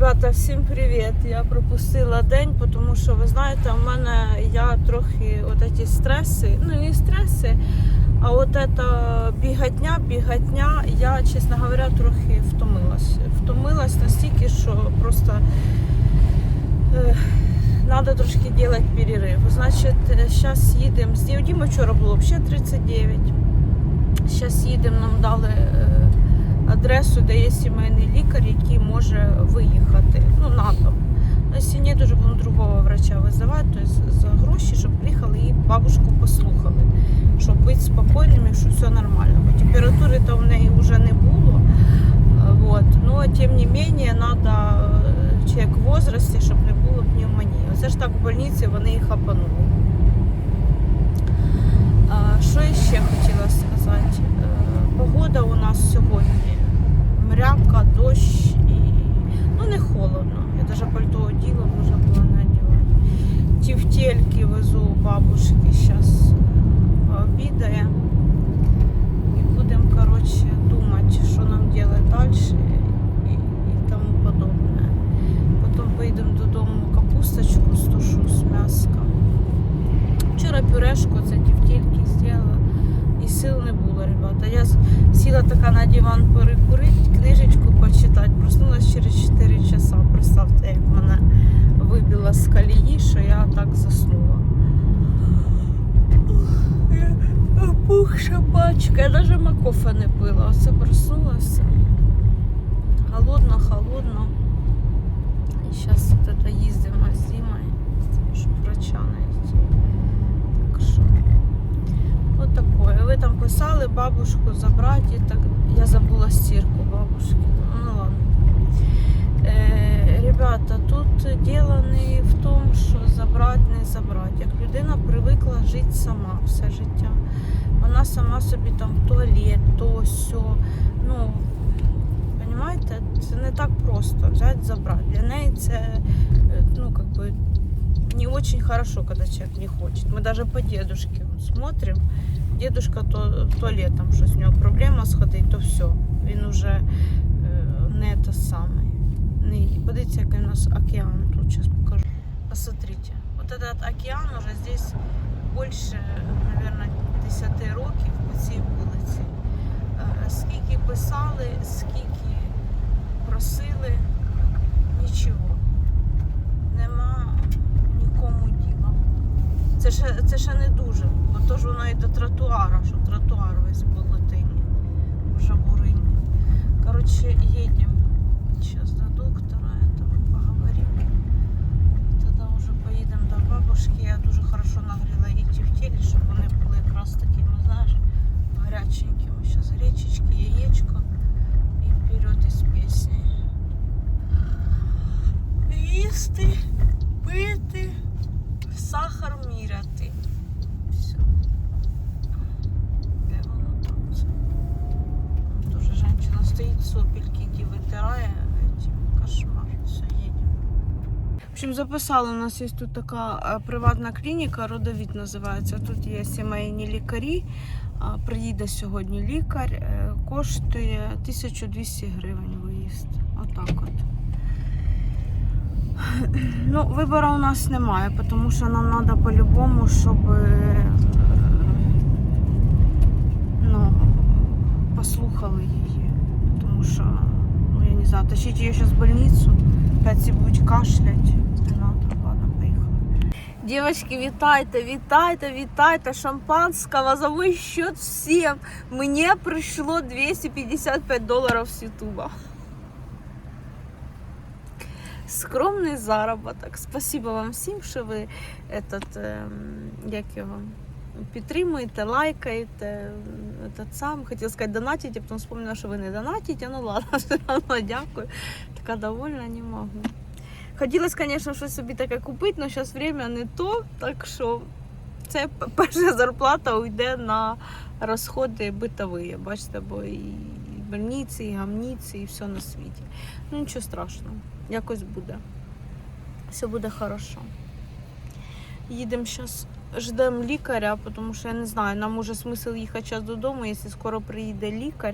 Ребята, всім привіт! Я пропустила день, тому що ви знаєте, в мене я трохи от ці стреси, ну не стреси, а от ця бігатня, бігатня, я, чесно говоря, трохи втомилась. Втомилась настільки, що просто е, треба трошки робити перерив. Значить, зараз їдемо. З Діма вчора було взагалі 39. Зараз їдемо, нам дали. Е, адресу, де є сімейний лікар, який може виїхати. Ну, на дом. Якщо ні, то будемо другого врача визивати, тобто за гроші, щоб приїхали і бабушку послухали, щоб бути спокійними, що все нормально. Бо температури то в неї вже не було. Е, Вот. Но тим не менее, треба чоловік в возрасті, щоб не було пневмонії. Оце ж так в больниці вони їх хапанули. А, Що я ще хотіла сказати? Е, Погода у нас сьогодні мряка, дощ і ну не холодно. Я навіть пальто оділа, можна було не одягати. Тівтельки везу у бабушки зараз пообідає. І будемо, коротше, думати, що нам робити далі і, і тому подобне. Потім поїдемо додому капусточку стушу з м'яска. Вчора пюрешку це тівтельки зробила. І сил не було, ребята. Я с- сіла така на диван перекурити, книжечку почитати. Проснулась через 4 часа. Представте, як мене вибило з колії, що я так заснула. Ух, я Опухша пачка, я навіть макофе не пила. Оце проснулася. Холодно, холодно. І зараз от это їздимо з Дімою, щоб врача знайти. Так що. Вот такое. Ви там писали бабушку забрати. Так... Я забула стирку бабушки. Ну ладно. Е, ребята, тут діло не в тому, що забрати, не забрати. Як людина привикла жити сама все життя. Вона сама собі там туалет, то сьо. Ну, Понимаете, це не так просто взяти, забрати. Для неї це е, ну, как бы, не очень хорошо, когда человек не хочет. Мы даже по дедушке смотрим. Дедушка то туалетом щось в нього проблема сходить, то все. Він уже е, не те саме. Подивіться, який у нас океан. Тут зараз покажу. Посмотрите. Вот этот океан уже здесь більше, наверное, 10 років по цій вулиці. Е, Скільки писали, скільки просили, нічого. Нема нікому діла. Це ще, це ще не дуже, бо і до тротуара, що тротуар весь в жабурині. Коротше, їдемо зараз до доктора, этого поговоримо. Тоді вже поїдемо до бабушки. Я дуже хорошо нагріла її в тілі, щоб вони були якраз такими, знаєш, гаряченькими. Зараз гречечки, яєчко і вперед із пісні. Їсти, пити, сахар міряти. Все. Де воно там це? Дуже жінка стоїть, сопельки, які витирає. Эти, Кошмар. Все, їдемо. В общем, записали, у нас є тут така е, приватна клініка, родовід називається. Тут є сімейні лікарі. Приїде сьогодні лікар, е, коштує 1200 гривень виїзд. Отак от. Ну, вибору у нас немає, тому що нам треба по-любому, щоб е, ну, послухали її. Тому що, ну я не знаю, тащить її зараз в больницю, опять всі будуть кашлять. Девочки, вітайте, вітайте, вітайте. Шампанского за мой счет всем. Мне пришло 255 долларов с Ютуба. Скромний заробіток. Спасибо вам всім, що ви этот, як його, підтримуєте, лайкаєте. Сам. Хотіла сказати, донатите, потім вспомнила, що ви не донатите. Ну ладно, все одно дякую. Така довольна не можу. Хотілося, звісно, щось собі таке купити, але зараз время не то, так що це перша зарплата уйде на розходи битові. Бачите, бо і больниці, і гамніці, і все на світі. Ну нічого страшного, якось буде. Все буде хорошо. Їдемо зараз, ждемо лікаря, тому що я не знаю, нам уже смисл їхати зараз додому, якщо скоро приїде лікар.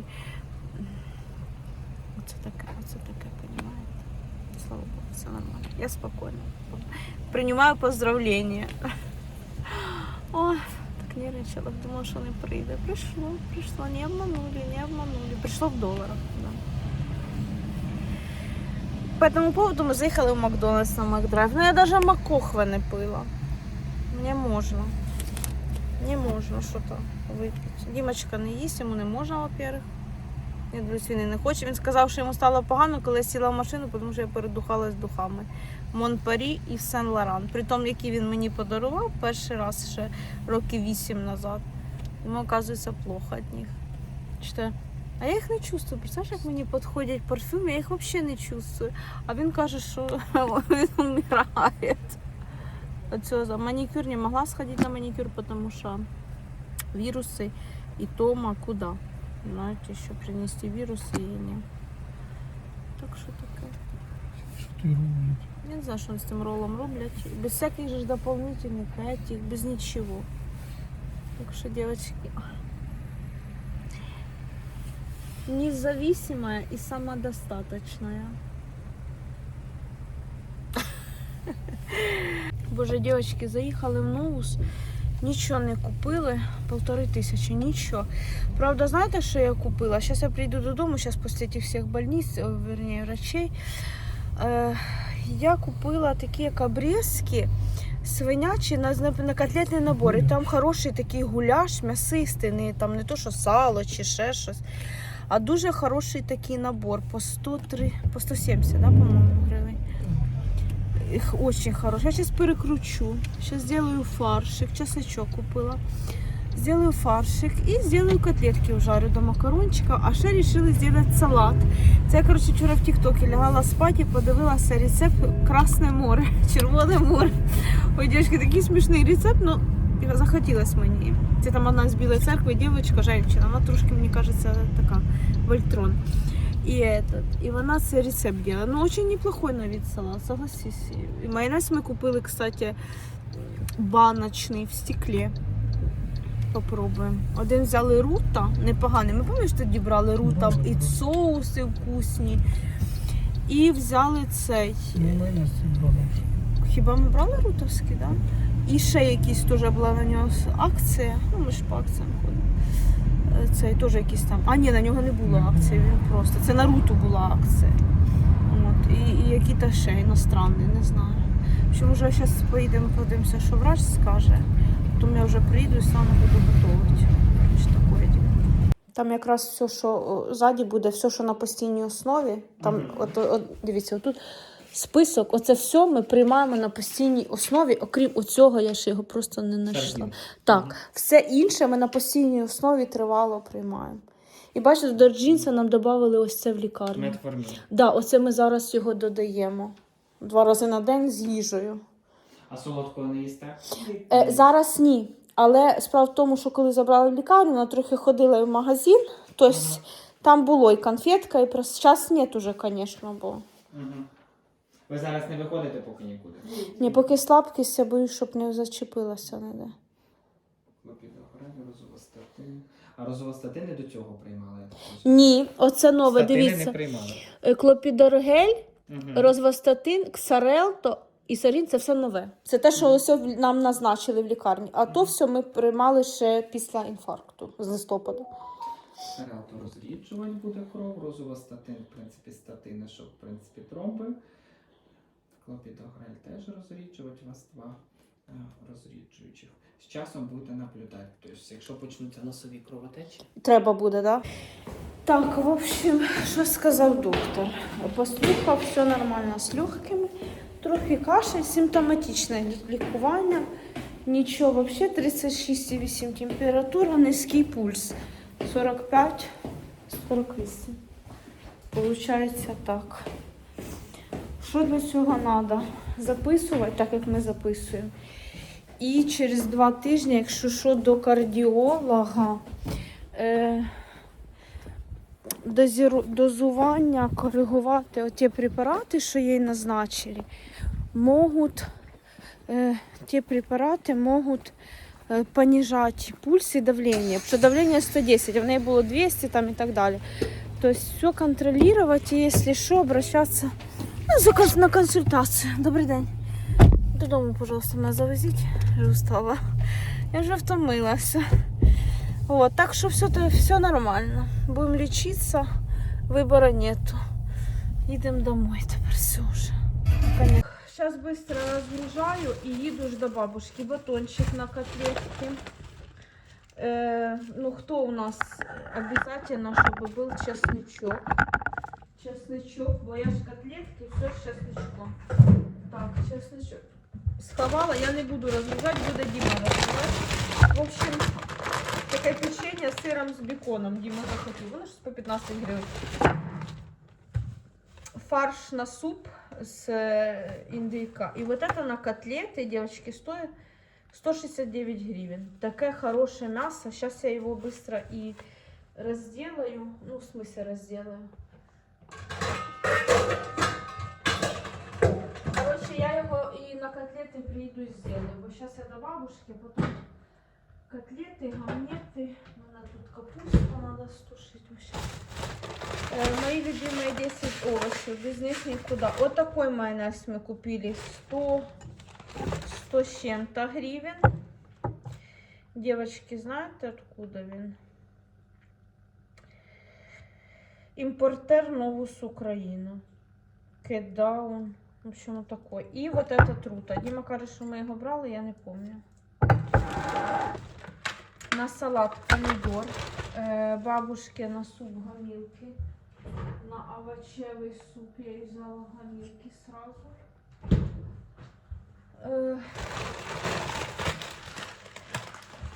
Оце таке, оце таке, розумієте? Слава Все нормально. Я спокойна. Принимаю поздравления. Ой, так нервничала, думала, що не прийде. Прийшло, прийшло, не обманули, не обманули. Пришло в доларах. Да. По этому поводу мы заехали в Макдональдс на Макдрайв. Ну я даже макохвы не пила. Мне можно. Не можна що-то випити. Дімочка не їсть, йому не можна, во-первых. Я дивлюсь, він і не хоче. Він сказав, що йому стало погано, коли я сіла в машину, тому що я передухалась духами. Монпарі і Сен Лоран. При тому, які він мені подарував перший раз ще років вісім назад. Йому, оказується, плохо від них. Чте. А я їх не чувствую. Представляєш, як мені підходять парфюми, я їх взагалі не чувствую. А він каже, що він вмирає. За манікюр не могла сходити на манікюр, тому що вирусы и Тома куда? Знаете, еще принести вирусы и не. Так що таке. Що ти роблять? Я не знаю, що вони з цим ролом роблять. Без всяких же ж дополнительных этих, без ничего. Так что, девочки, независимая и самодостаточная. Боже, девочки, заїхали в Новус, нічого не купили, полтори тисячі, нічого. Правда, знаєте, що я купила? Зараз я прийду додому, зараз після тих всіх больниць, верні, врачей. Е, я купила такі як обрезки свинячі на, на, котлетний набор. І там хороший такий гуляш, м'ясистий, не, там не то, що сало чи ще щось. А дуже хороший такий набор по 103, по 170, да, по-моєму. Их очень хороший. Я сейчас перекручу. Сейчас сделаю фаршик. Чесночок купила. Сделаю фаршик и сделаю котлетки ужарю до макарончика. А ще вирішили зробити салат. Це я, коротше, вчора в Тіктокі лягала спати і подивилася рецепт Красне море, Червоне море. Ой, дівчатки, такий смішний рецепт, ну захотілось мені. Це там одна з білої церкви, дівчинка, жінка, вона трошки, мені кажеться, така вольтрон. И этот, и вона цей рецепт делала. Ну, очень неплохой на вид салат, согласись. И майонез мы купили, кстати, баночний в стеклі. Попробуємо. Один взяли рута, непоганий. Ми пам'ятаєш, тоді брали рута і соуси вкусні. І взяли цей. Ну. Хіба ми брали рутовський, так? Да? І ще якісь теж була на нього акція. Ну, ми ж по акціям ходимо. Цей теж якийсь там. А ні, на нього не було акції, він просто. Це на руту була акція. От. І, і які-то ще іностранні, не знаю. В общем, вже зараз поїдемо, подивимося, що врач скаже. Потім я вже приїду і саме буду готувати. Що. Там якраз все, що ззаді буде, все, що на постійній основі. Там, от, от, дивіться, отут список, оце все ми приймаємо на постійній основі, окрім оцього, я ще його просто не знайшла. Так, все інше ми на постійній основі тривало приймаємо. І бачите, до джинса нам додали ось це в. Метформін. Да, оце ми зараз його додаємо. Два рази на день з їжею. А солодкого не їсте? Е, зараз ні. Але справа в тому, що коли забрали в лікарню, вона трохи ходила в магазин, тобто Ага. там було і конфетка, і зараз нет уже, звісно, бо. Угу. Ви зараз не виходите поки нікуди? Ні, поки слабкість, я боюсь, щоб не зачепилася ніде. А розовостатини до цього приймали? Ні, оце нове, Статини не дивіться. приймали. Е, Клопідоргель, Угу. розвастатин, ксарелто і сарін це все нове. Це те, що ось нам назначили в лікарні. А то все ми приймали ще після інфаркту з листопада. Сереато розріджувань буде кров, розовостатин, в принципі, статини, що в принципі тромби. Клопідогрель теж розріджувач, у вас два е, розріджуючих. З часом будете наблюдати. Тобто, якщо почнуться носові кровотечі, Треба буде, да? Так, в общем, що сказав доктор? Послухав, все нормально з легкими. Трохи кашель, симптоматичне лікування. Нічого, взагалі 36,8 температура, низький пульс. 45, 48. Получається так. Що для цього треба? Записувати, так як ми записуємо. І через два тижні, якщо що, до кардіолога. Е, дозіру- дозування, коригувати оті препарати, що їй назначили, можуть, е, ті препарати можуть е, понижати пульс і давлення. Що давлення 110, а в неї було 200 там, і так далі. Тобто все контролювати, і якщо що, обращатися. Ну, Ну, за кон- на консультацію. Добрий день. Додому, пожалуйста, мене завезіть. Вже устала. Я вже втомилася. Вот, так что все, все нормально. Будем лечиться, выбора нету. Едем домой теперь все уже. Сейчас быстро разгружаю и еду ж до бабушки. Батончик на котлетки. Э, ну, кто у нас обязательно, чтобы был чесночок. Чесночок, бо я ж котлетки, все з чесночком. Так, чесночок. Сховала, я не буду разгружать, буде Дима разгружать. В общем, таке печенье з сиром з беконом Дима захотів. Воно ж по 15 гривень. Фарш на суп с э, индейка. И вот это на котлеты, девочки, стоит 169 гривен. Такое хорошее мясо. Сейчас я его быстро и разделаю. Ну, в смысле разделаю. Короче, я его и на котлеты приеду и сделаю. Вот сейчас я до бабушки, потом котлеты, гамнеты. Надо тут капусту надо вообще. Э, мои любимые 10 овощей. Без них никуда. Вот такой майонез мы купили. 100, 100 с чем-то гривен. Девочки, знаете откуда він? Импортер Новус Украина. Кедаун. В общем, вот такой. И вот этот трута. Дима каже, що ми його брали, я не помню. На салат помидор. Э, бабушке на суп гамилки. На овощевый суп я и взяла гамилки сразу. Э,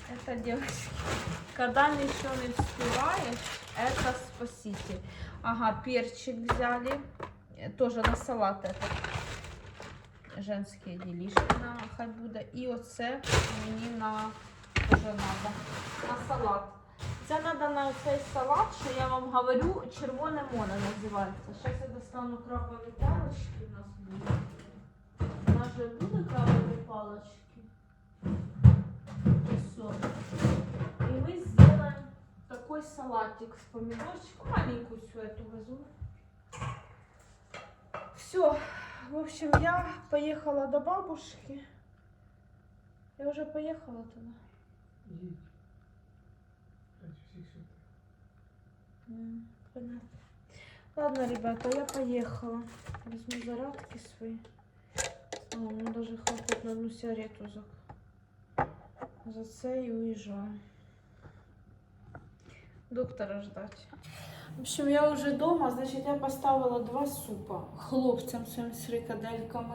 это, девочки, когда ничего не успеваешь, это спаситель. Ага, перчик взяли. Э, Тоже на салат этот. Женські ділішки на хай буде. І оце мені на вже надо. На салат. Це треба на цей салат, що я вам говорю, червоне море називається. Зараз я достану крабові палички у нас буде. У нас же буде крабові палички. салатик з помідорчиком. Маленькую всю эту возьму. Все. В общем, я поехала до бабушки. Я уже поехала туда. Їдь. Блядь, всіх сюди. М, Понятно. Ладно, ребята, я поехала. Возьму зарядки свои. О, мне даже хватит на одну сигарету за, за це і уезжаю. Доктора ждать. В общем, я уже дома, значит, я поставила два супа хлопцям своїм з фрикадельками,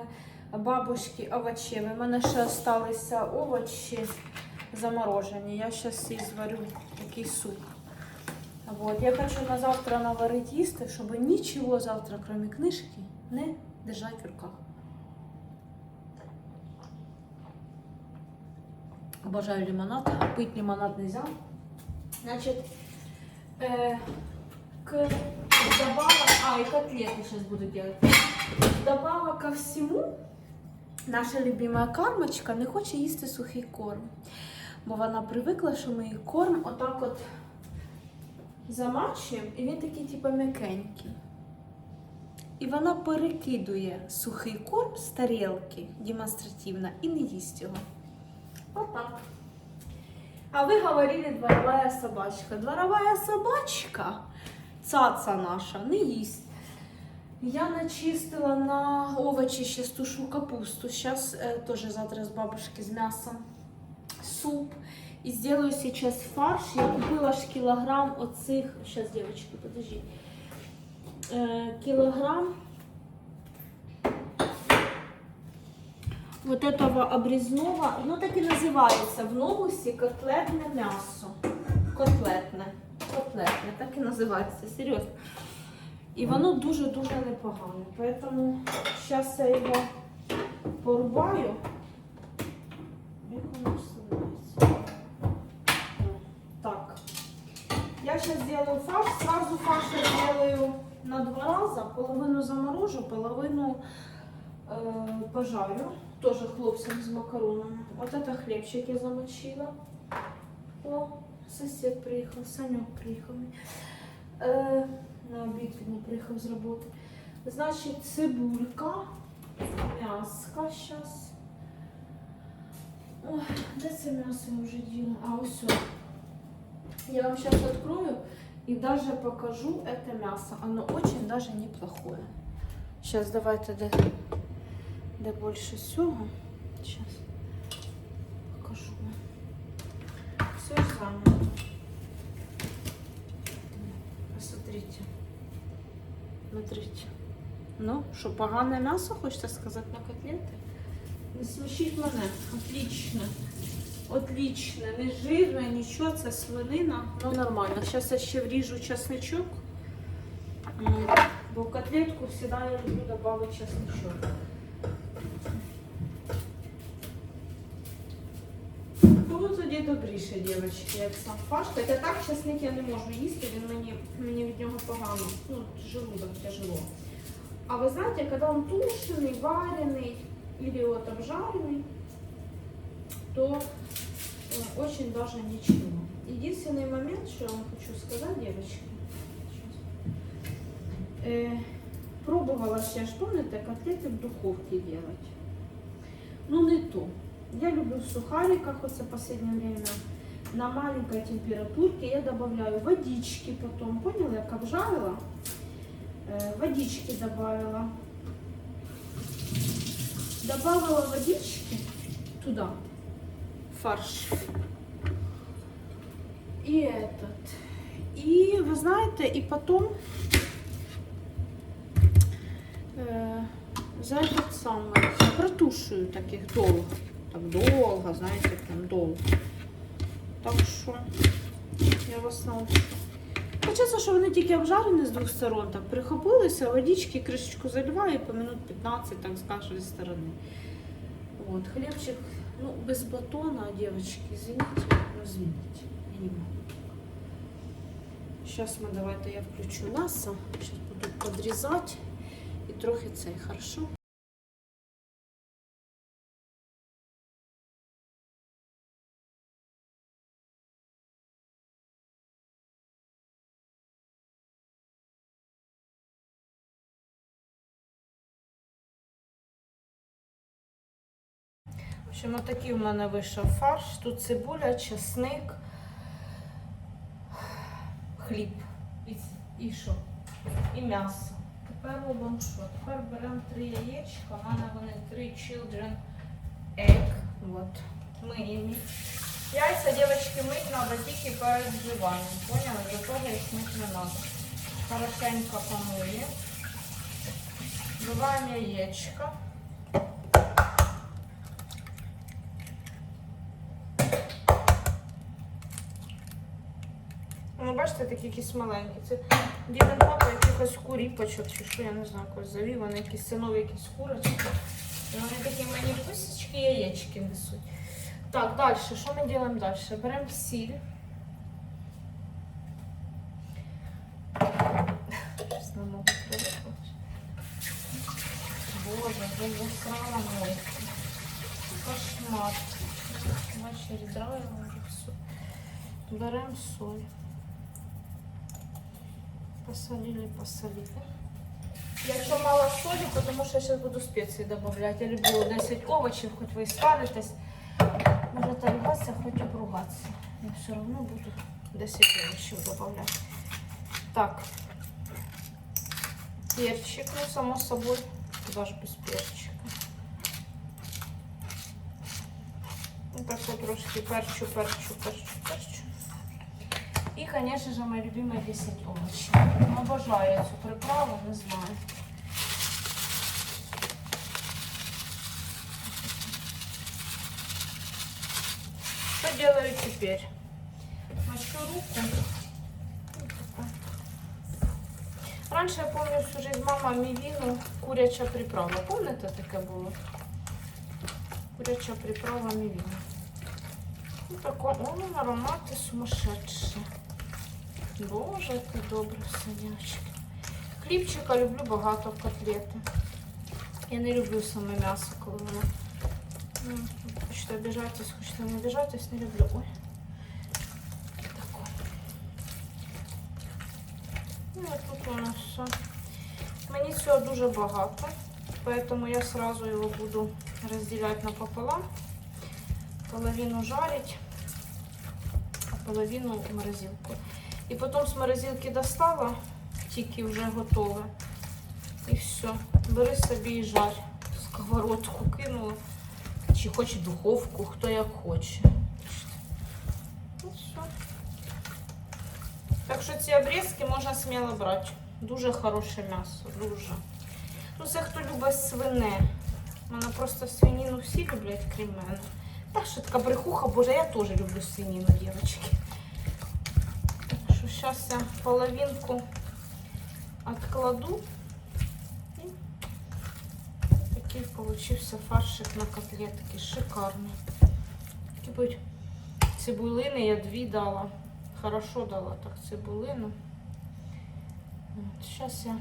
бабушки овочеві. У мене ще залишилися овочі заморожені. Я зараз і зварю такий суп. Вот. Я хочу на завтра наварить їсти, щоб нічого завтра, крім книжки, не держати в руках. Обожаю лимонад. Пить лимонад нельзя. Значит, э, к добавок, а, и котлеты сейчас буду делать. Добавок ко всему, наша любимая кармочка не хоче їсти сухий корм. Бо вона привикла, що ми її корм отак от замачуємо, і він такий, типу, м'якенький. І вона перекидує сухий корм з тарілки демонстративно і не їсть його. Отак. А вы говорили дворовая собачка. Дворовая собачка, цаца наша, не їсть. Я начистила на овочі, ще тушу капусту. Сейчас э, тоже завтра с бабушки с мясом суп. И сделаю сейчас фарш. Я купила ж килограмм оцих. Сейчас, девочки, подожди. Э, вот этого обрезного, ну так и называется в новусі котлетне м'ясо. Котлетне. Котлетне, так і називається, серйозно. І воно дуже-дуже непогане. Поэтому зараз я його порубаю. Як воно називається? Так. Я сейчас сделаю фарш. Сразу фарш я сделаю на два раза. Половину заморожу, половину э, пожарю. Тоже хлопцам с макаронами. Вот это хлебчик я замочила. О, сосед приехал, Санек приехал. Э, на обід він приїхав з роботи. Значить, цибулька, м'яска зараз. Ой, де це м'ясо я вже діла? А, ось. о. Я вам сейчас открою и даже покажу это мясо. Оно очень даже неплохое. Сейчас давайте де, де більше всього. Сейчас покажу. Все занято. Посмотрите. Смотрите. Ну, що, погане м'ясо, хочете сказати, на котлети? Не смішіть мене. Отлично. Отлично. Не жирно, нічого, це свинина. Ну, нормально. Зараз я ще вріжу чесничок. Бо в котлетку завжди я люблю додати чесничок. тоді добріше, дівчатки, як сам фарш. Хоча так чесник я не можу їсти, він мені, мені від нього погано. Ну, желудок тяжело. А вы знаете, когда он тушеный, вареный или вот обжаренный, то э, очень даже ничего. Единственный момент, что я вам хочу сказать, девочки, сейчас. Э, пробовала ще ж, помните, котлеты в духовке делать. Ну не то. Я люблю в сухариках, вот в последнее время, на маленькой температурке я добавляю водички потом, поняли, как обжарила, Э, водички добавила. Добавила водички туда, фарш. И этот. И вы знаете, и потом э, за этот самый протушую таких долго. Так долго, знаете, прям долго. Так що я вас научу. Хочеться, що вони тільки обжарені з двох сторон, так прихопилися, водички, кришечку заливаю і по минут 15 так з кожної сторони. От, хлібчик, ну, без батона, девочки, извините, ну, извините, я не могу. Сейчас мы, давайте я включу мясо, сейчас буду подрезать и трохи цей, хорошо? Общем, отакий у мене вийшов фарш. Тут цибуля, чесник, хліб. І, і що? І м'ясо. Тепер робимо що? Тепер беремо три яєчка. У мене вони три children egg. От. Миємо. Яйця, дівчатки, мить треба тільки перед вживанням. Поняли? Нікого їх мити не треба. Хорошенько помиємо. Вбиваємо яєчко. Бачите, такі якісь маленькі. Це діден папа якихось куріпочок, чи що, я не знаю, якось завів, вони якісь синові якісь курочки. І вони такі мені пусічки яєчки несуть. Так, далі, що ми робимо далі? Беремо сіль. Боже, ви засрала мойку. Кошмар. Ввечері драю вже все. Беремо соль. Посолили, посолили. Якщо мало солі, тому що я зараз буду спеції додавати. Я люблю 10 овочів, хоч ви і сваритесь. Можете ругатися, хоч обругатися. Я все одно буду 10 овочів додавати. Так. Перчик, ну, само собой. Куда ж без перчика. Ну, так вот трошки перчу, перчу, перчу, перчу. І, звісно ж, мої любимі 10 овочів. Обожаю цю приправу, не знаю. Что делаю теперь? Мочу руку. Раньше я помню всю жизнь мама мівіну куряча приправа. Помните таке було? Куряча приправа мівіна. Ну, такой, он ароматы сумасшедшие. Боже, яке добре дівчатки. Хлібчика люблю багато в котлети. Я не люблю саме м'ясо, коли воно. Ну, хочете обіжатись, хочете не обіжатись, не люблю. Ой. Ну, тут у нас все. Мені цього дуже багато, поэтому я сразу його буду розділяти напополам. Половину жарить, а половину в морозилку. І потім з морозилки достала, тільки вже готове. І все. Бери собі і жарь. Сковородку кинула. Чи хоче духовку, хто як хоче. І все. Так що ці обрізки можна сміло брати. Дуже хороше м'ясо, дуже. Ну, це хто любить свине. Мене просто свинину всі люблять, крім мене. Та що така брехуха, боже, я теж люблю свинину, дівчатки. Зараз я половинку откладу. І такий получився фаршик на котлетки. Шикарний. Такі будуть цибулини я дві дала. Хорошо дала так цибулину. Зараз я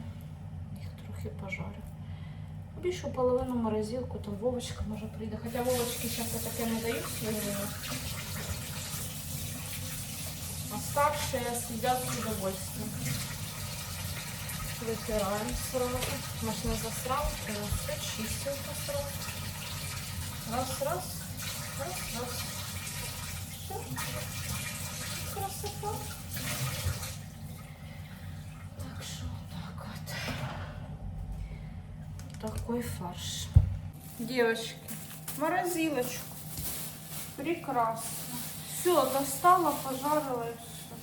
їх трохи пожарю. Більшу половину морозилку, там Вовочка може прийде. Хоча Вовочки зараз я таке не даю свинину. Старшие съедят с удовольствием. Вытираем сразу. Может не засрал, все чистенько сразу. Раз, раз, раз, раз. Все. Красота. Так что так вот. Такой фарш. Девочки, морозилочку. Прекрасно. Все, достала, пожарила и все.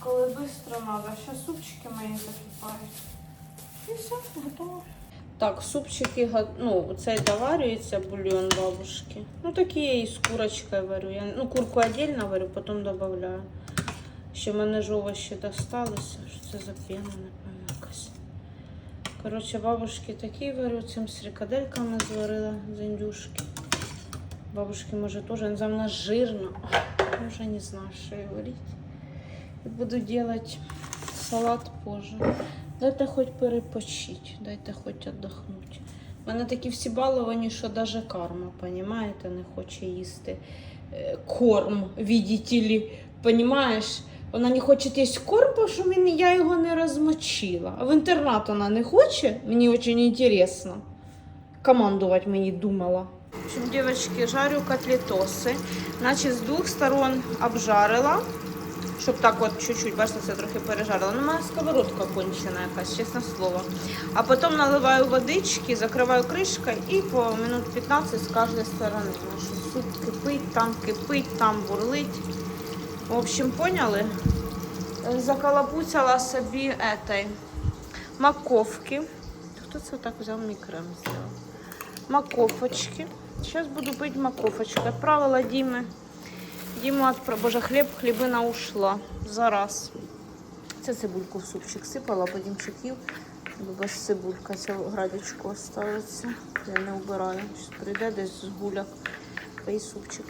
Коли быстро надо. Сейчас супчики мои закипають. І все, готово. Так, супчики, ну, цей доварюється бульйон бабушки. Ну, такі я і з курочкою варю. Я, ну, курку отдельно варю, потім додаю. Ще мене ж овочі досталися. Що це за пена, якась. Коротше, бабушки такі варю, цим з зварила з індюшки. Бабушки, може, теж, не знаю, вона жирна. Я вже не знаю, і варити. Буду делать салат позже. Дайте хоч перепочити, дайте хоч віддохнути. У мене такі всі баловані, що навіть карма, понімаєте, не хоче їсти е, корм, видите ли, понімаєш? Вона не хоче їсти корм, тому що мені, я його не розмочила. А в інтернат вона не хоче, мені дуже цікаво. Командувати мені думала. В общем, девочки, жарю котлетоси. Значить, з двох сторон обжарила, щоб так от чуть-чуть, бачите, це трохи пережарила. Ну, моя сковородка кончена якась, чесне слово. А потім наливаю водички, закриваю кришкою і по минут 15 з кожної сторони. Що суп кипить, там кипить, там бурлить. В общем, поняли? Закалапуцяла собі этой маковки. Хто це так взяв мій зробив? Маковочки. Сейчас буду пить маковочкой. Отправила Диме. Дима отправила. Боже, хліб, хлібина ушла. Зараз. Це цибульку в супчик сипала, потім чеків. Без цибулька ця градочку залишиться. Я не вбираю. Щось прийде десь з гуляк. Та супчик.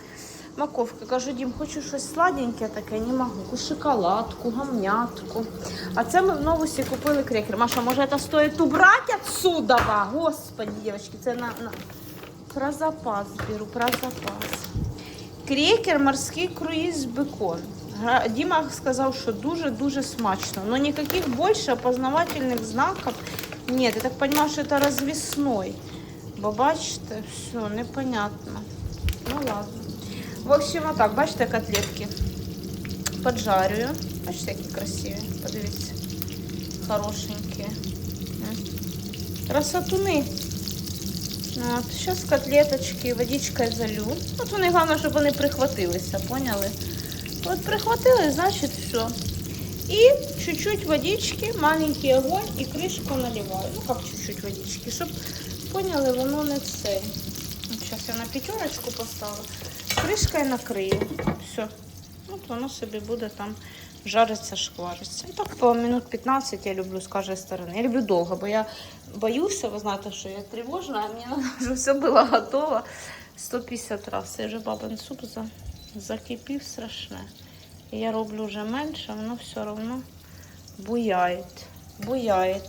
Маковка. Кажу, Дім, хочу щось сладеньке таке, не можу. Шоколадку, гамнятку. А це ми в новусі купили крекер. Маша, може це стоїть убрати отсюда? Господи, дівчатки, це на, на... Про запас беру, про запас. Крекер морський круїз бекон. Діма сказав, що дуже-дуже смачно. Но никаких больше опознавательных знаков нет. Я так понимаю, що це розвісной. Бо бачите, все, непонятно. Ну ладно. В общем, отак, бачите, котлетки. Поджарюю. Бачите, які красиві. Подивіться. Хорошенькі. Красотуни. От, зараз котлеточки водичкою залю. От вони головне, щоб вони прихватилися, поняли? От прихватили, значить все. І чуть-чуть водички, маленький огонь і кришку наливаю. Ну, як чуть-чуть водички, щоб поняли, воно не це. Зараз я на п'ятерочку поставлю. Кришкою накрию. Все. От воно собі буде там жариться, шквариться. І так по минут 15 я люблю з кожної сторони. Я люблю довго, бо я боюся, ви знаєте, що я тривожна, а мені щоб все було готово 150 разів. Це вже бабин суп за... закипів страшне. І я роблю вже менше, воно все одно буяє. Буяє.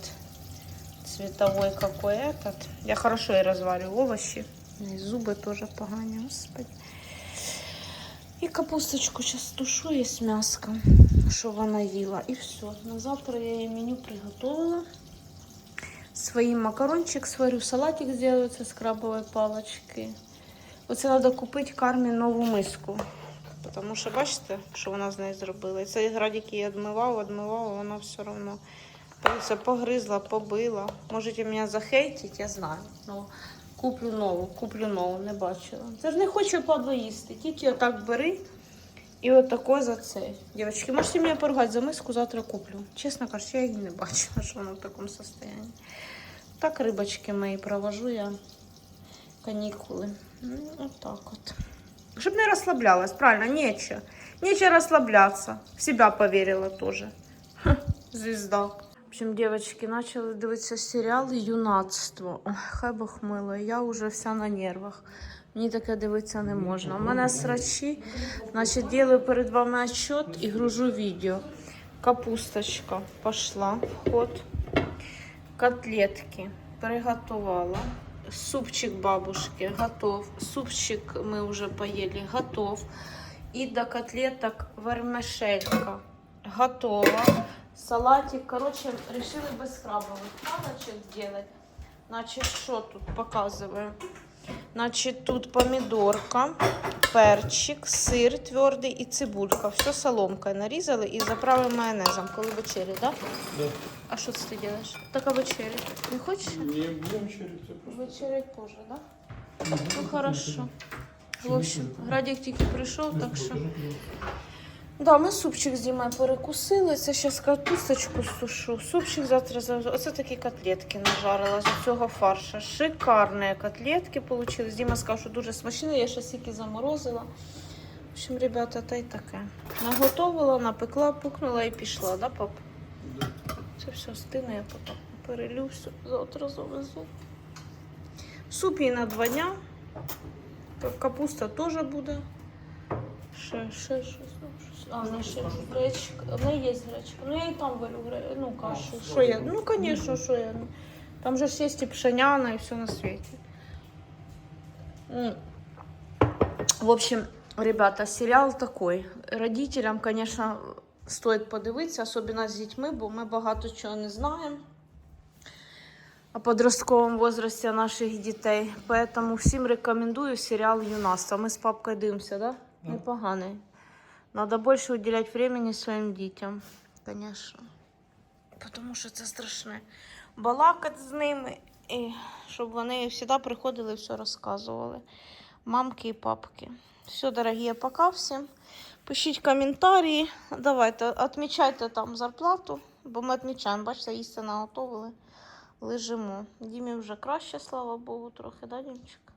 Цветовой какой этот. Я хорошо и разварю овощи. И зубы тоже погані, господи. І капусточку зараз тушу і з м'яском, що вона їла. І все. На завтра я їй меню приготувала. Свій макарончик сварю, салатик це з крабової палочки. Оце треба купити кармі нову миску. Тому що бачите, що вона з нею зробила. І цей градик її відмивав, відмивав, а вона все одно погризла, побила. Можете мене захейтити, я знаю. Ну, куплю нову, куплю нову, не бачила. Це ж не хочу падло їсти. Тільки отак бери і отако за цей. Дівчатки, можете мене поругати за миску, завтра куплю. Чесно кажучи, я її не бачила, що вона в такому стані. Так рибочки мої провожу я канікули. Ну, отак от. Щоб не розслаблялась, правильно, нече. Нече розслаблятися. В тоже. Ха, звезда. В общем, девочки, начали дивитися серіал Юнацтво. Ой, хай Бог мило, я вже вся на нервах. Мені таке дивитися не можна. У мене срачі, значить, делаю перед вами отчет і гружу відео. Капусточка пошла в ход. Котлетки приготувала. Супчик бабушки готов. Супчик мы уже поели, готов. И до котлеток вермишелька готова Салатик, короче, решили без крабовых палочек сделать. Значит, что тут показываю? Значит, тут помидорка, перчик, сыр твердый и цибулька. Все соломкой нарізали і заправили майонезом, коли вечері, да? Да. А що це ти робиш? Така вечеря. Не хочеш? Не будем через это просто. Вечерять позже, да? Мгм. Ну хорошо. В общем, Градік тільки прийшов, так що. Да, ми супчик з Дімою перекусили. Це зараз капусточку сушу. Супчик завтра завжди. Оце такі котлетки нажарила з цього фарша. Шикарні котлетки вийшли. Діма сказав, що дуже смачні. Я ще стільки заморозила. В общем, ребята, та й таке. Наготовила, напекла, пукнула і пішла, да, пап? Це все стине, я потім перелю завтра завезу. Суп їй на два дня. Капуста теж буде. Ще, ще щось. Ну. А, не ще гречка. В неї є гречка. Ну я і там варю гре- ну, кашу. Що я? Ну, звісно, що я. ну. Там же ж є і пшеняна, і все на світі. М. В общем, ребята, сериал такой. Родителям, конечно, стоит подивитися, особенно з дітьми, бо ми багато чого не знаємо о подростковому возрасте наших дітей. Поэтому всім рекомендую серіал «Юнацтво». Ми з папкою дивимося, да? Да. Непоганий. Надо більше уделять времени своїм дітям, конечно. Тому що це страшне. Балакати з ними, і щоб вони завжди приходили і все розказували. Мамки і папки. Все, дорогі, пока всім. Пишіть коментарі. Давайте, відмічайте там зарплату, бо ми відмічаємо, бачите, їсти наготовили. Лежимо. Дімі вже краще, слава Богу, трохи, да, Дімчик?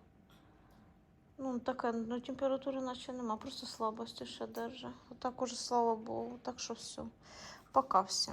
Ну, така, ну, температури наче нема, просто слабості ще держа. Отак уже, слава Богу. Так що все. Пока всім.